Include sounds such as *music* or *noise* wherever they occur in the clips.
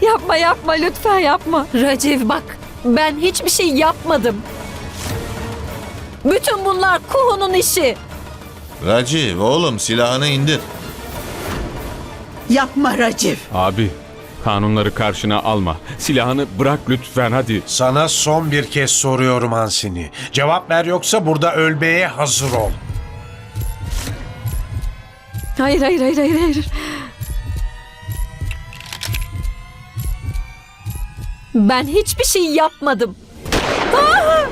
*laughs* Yapma yapma lütfen yapma. Raciv bak ben hiçbir şey yapmadım. Bütün bunlar Kuhu'nun işi. Raciv oğlum silahını indir. Yapma Racif. Abi, kanunları karşına alma. Silahını bırak lütfen hadi. Sana son bir kez soruyorum Hansini. Cevap ver yoksa burada ölmeye hazır ol. Hayır hayır hayır hayır. hayır. Ben hiçbir şey yapmadım. Ah!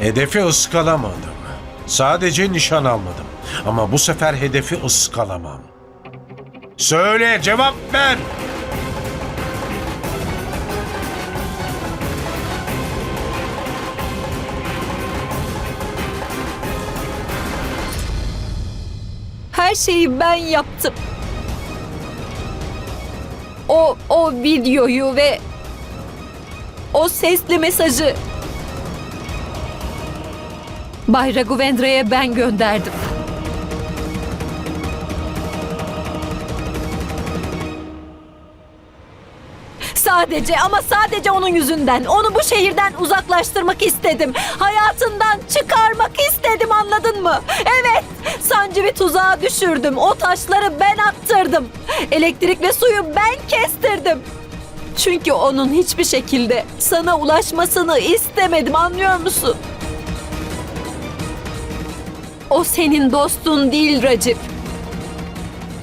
Hedefi ıskalamadım. Sadece nişan almadım. Ama bu sefer hedefi ıskalamam. Söyle cevap ver. Her şeyi ben yaptım. O o videoyu ve o sesli mesajı Bay Raghuvendra'ya ben gönderdim. Sadece ama sadece onun yüzünden. Onu bu şehirden uzaklaştırmak istedim. Hayatından çıkarmak istedim anladın mı? Evet. Sancı bir tuzağa düşürdüm. O taşları ben attırdım. Elektrik ve suyu ben kestirdim. Çünkü onun hiçbir şekilde sana ulaşmasını istemedim anlıyor musun? O senin dostun değil Racip.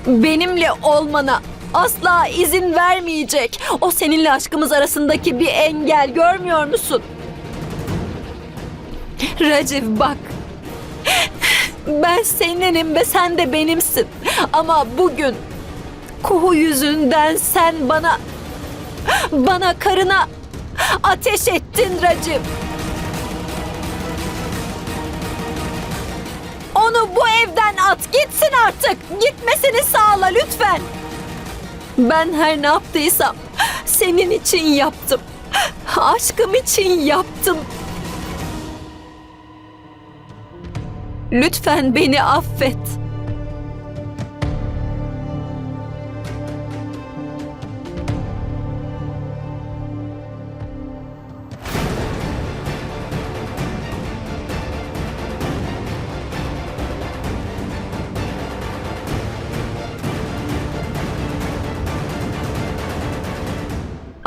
Benimle olmana asla izin vermeyecek. O seninle aşkımız arasındaki bir engel görmüyor musun? Racip bak. Ben seninim ve sen de benimsin. Ama bugün Kuhu yüzünden sen bana bana karına ateş ettin Racip. Onu bu evden at gitsin artık. Gitmesini sağla lütfen. Ben her ne yaptıysam senin için yaptım. Aşkım için yaptım. Lütfen beni affet.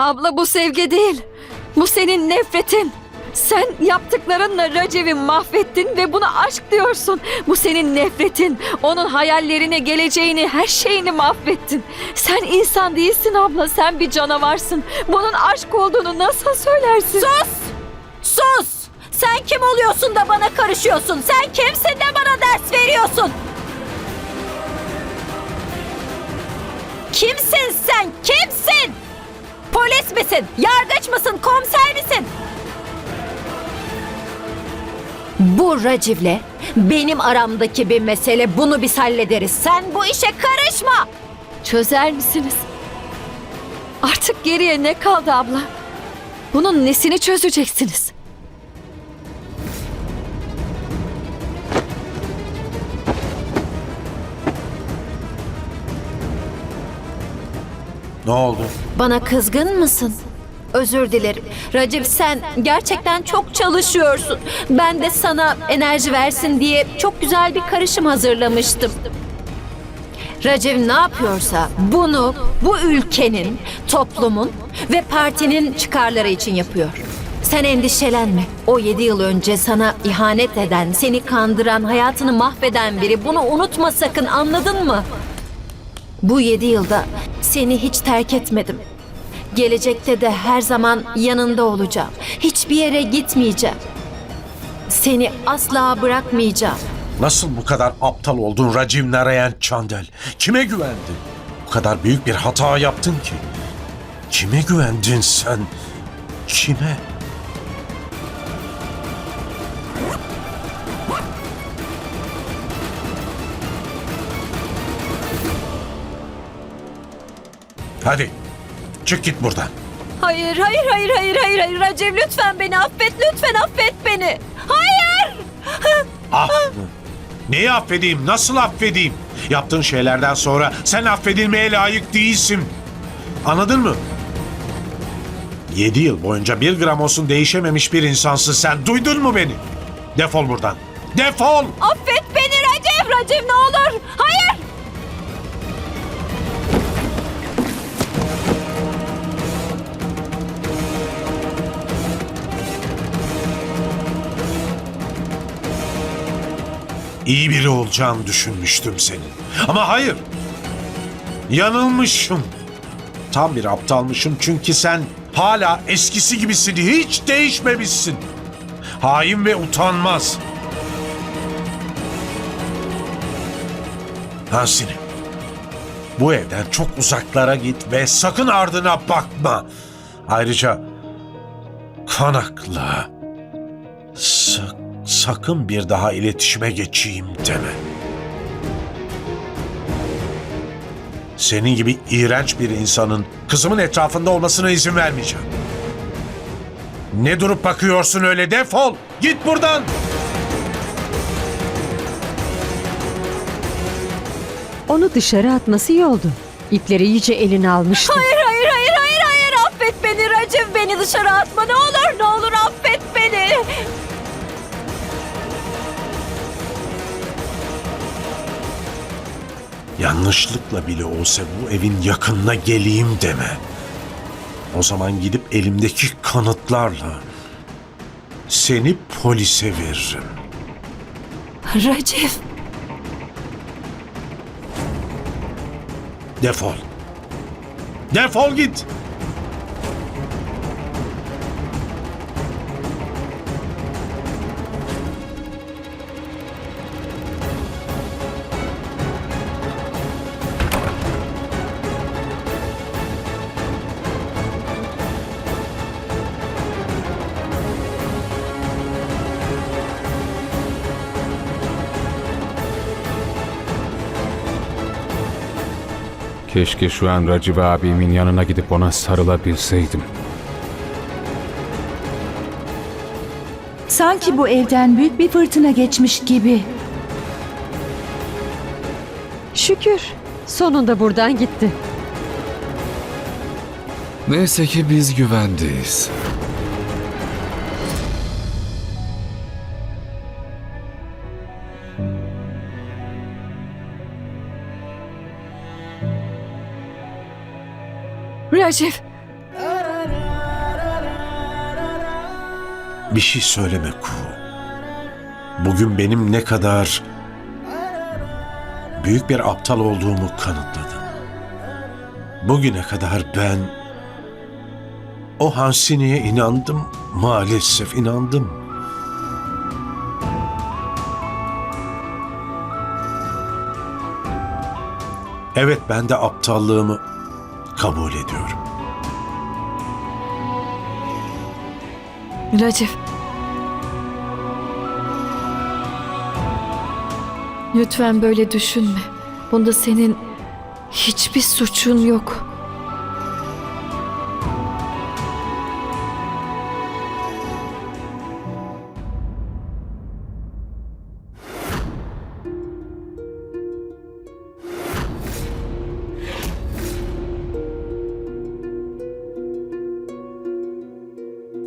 Abla bu sevgi değil. Bu senin nefretin. Sen yaptıklarınla Recep'i mahvettin ve buna aşk diyorsun. Bu senin nefretin. Onun hayallerini, geleceğini, her şeyini mahvettin. Sen insan değilsin abla, sen bir canavarsın. Bunun aşk olduğunu nasıl söylersin? Sus! Sus! Sen kim oluyorsun da bana karışıyorsun? Sen kimsin de bana ders veriyorsun? Misin? Yargıç mısın? Komiser misin? Bu Raciv'le benim aramdaki bir mesele. Bunu biz hallederiz. Sen bu işe karışma. Çözer misiniz? Artık geriye ne kaldı abla? Bunun nesini çözeceksiniz? Ne oldu? Bana kızgın mısın? Özür dilerim. Racip sen gerçekten çok çalışıyorsun. Ben de sana enerji versin diye çok güzel bir karışım hazırlamıştım. Racip ne yapıyorsa bunu bu ülkenin, toplumun ve partinin çıkarları için yapıyor. Sen endişelenme. O yedi yıl önce sana ihanet eden, seni kandıran, hayatını mahveden biri. Bunu unutma sakın anladın mı? Bu yedi yılda seni hiç terk etmedim. Gelecekte de her zaman yanında olacağım. Hiçbir yere gitmeyeceğim. Seni asla bırakmayacağım. Nasıl bu kadar aptal oldun Raciv Narayan Çandel? Kime güvendin? Bu kadar büyük bir hata yaptın ki. Kime güvendin sen? Kime? Hadi çık git buradan. Hayır, hayır, hayır, hayır, hayır, hayır. Racim lütfen beni affet, lütfen affet beni. Hayır! Ah? Neyi affedeyim? Nasıl affedeyim? Yaptığın şeylerden sonra sen affedilmeye layık değilsin. Anladın mı? Yedi yıl boyunca bir gram olsun değişememiş bir insansın sen. Duydun mu beni? Defol buradan. Defol! Affet beni Racim, Racim ne olur. Hayır! İyi biri olacağını düşünmüştüm senin. Ama hayır. Yanılmışım. Tam bir aptalmışım çünkü sen hala eskisi gibisin. Hiç değişmemişsin. Hain ve utanmaz. Hansine. Bu evden çok uzaklara git ve sakın ardına bakma. Ayrıca Kanak'la sakın bir daha iletişime geçeyim deme. Senin gibi iğrenç bir insanın kızımın etrafında olmasına izin vermeyeceğim. Ne durup bakıyorsun öyle defol. Git buradan. Onu dışarı atması iyi oldu. İpleri iyice eline almıştı. Hayır, hayır, hayır, hayır, hayır. Affet beni Racim. Beni dışarı atma. Ne olur, ne olur affet Yanlışlıkla bile olsa bu evin yakınına geleyim deme. O zaman gidip elimdeki kanıtlarla seni polise veririm. Racim. Defol. Defol git. Keşke şu an Raciv abimin yanına gidip ona sarılabilseydim. Sanki bu evden büyük bir fırtına geçmiş gibi. Şükür. Sonunda buradan gitti. Neyse ki biz güvendeyiz. Racif. Bir şey söyleme Ku. Bugün benim ne kadar büyük bir aptal olduğumu kanıtladın. Bugüne kadar ben o Hansini'ye inandım. Maalesef inandım. Evet ben de aptallığımı kabul ediyorum. Racif. Lütfen böyle düşünme. Bunda senin hiçbir suçun yok.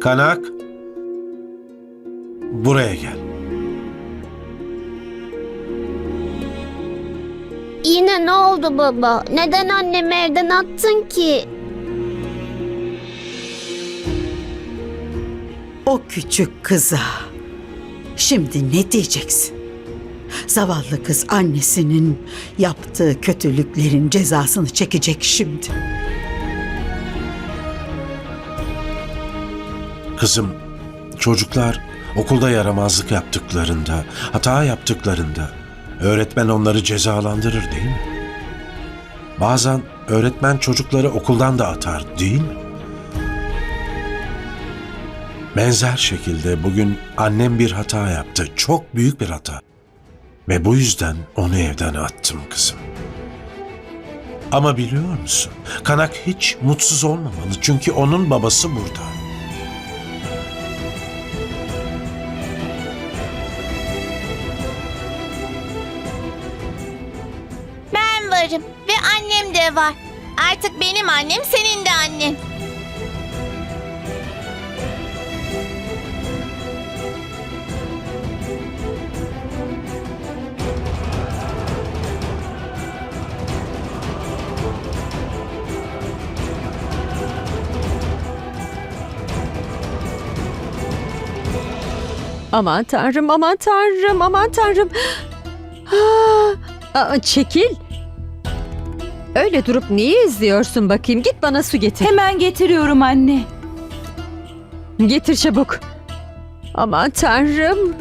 Kanak. Buraya gel. Yine ne oldu baba? Neden annemi evden attın ki? O küçük kıza. Şimdi ne diyeceksin? Zavallı kız annesinin yaptığı kötülüklerin cezasını çekecek şimdi. Kızım, çocuklar okulda yaramazlık yaptıklarında, hata yaptıklarında öğretmen onları cezalandırır değil mi? Bazen öğretmen çocukları okuldan da atar değil mi? Benzer şekilde bugün annem bir hata yaptı. Çok büyük bir hata. Ve bu yüzden onu evden attım kızım. Ama biliyor musun? Kanak hiç mutsuz olmamalı çünkü onun babası burada. Annem de var. Artık benim annem senin de annen. Aman tanrım, aman tanrım, aman tanrım. *gasps* Aa, çekil. Öyle durup niye izliyorsun bakayım? Git bana su getir. Hemen getiriyorum anne. Getir çabuk. Aman tanrım.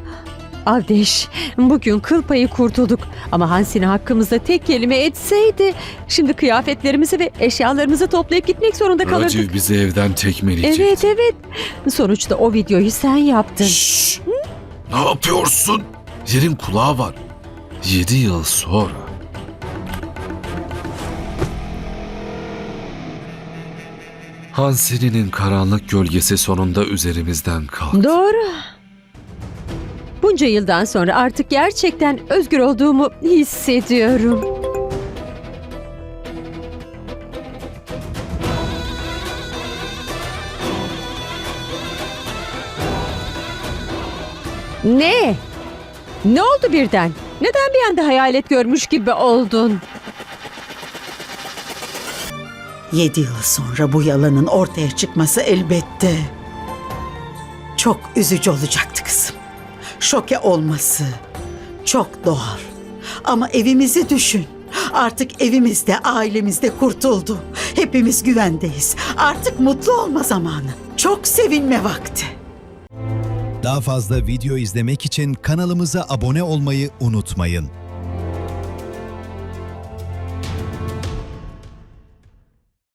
Avdeş, bugün kıl payı kurtulduk. Ama Hansine hakkımızda tek kelime etseydi... ...şimdi kıyafetlerimizi ve eşyalarımızı toplayıp gitmek zorunda kalırdık. Raciv bizi evden tekmeleyecek. Evet evet. Sonuçta o videoyu sen yaptın. Şşş! Ne yapıyorsun? Yerin kulağı var. Yedi yıl sonra. Hansini'nin karanlık gölgesi sonunda üzerimizden kalktı. Doğru. Bunca yıldan sonra artık gerçekten özgür olduğumu hissediyorum. Ne? Ne oldu birden? Neden bir anda hayalet görmüş gibi oldun? Yedi yıl sonra bu yalanın ortaya çıkması elbette çok üzücü olacaktı kızım. Şoke olması çok doğal. Ama evimizi düşün. Artık evimizde, ailemizde kurtuldu. Hepimiz güvendeyiz. Artık mutlu olma zamanı. Çok sevinme vakti. Daha fazla video izlemek için kanalımıza abone olmayı unutmayın.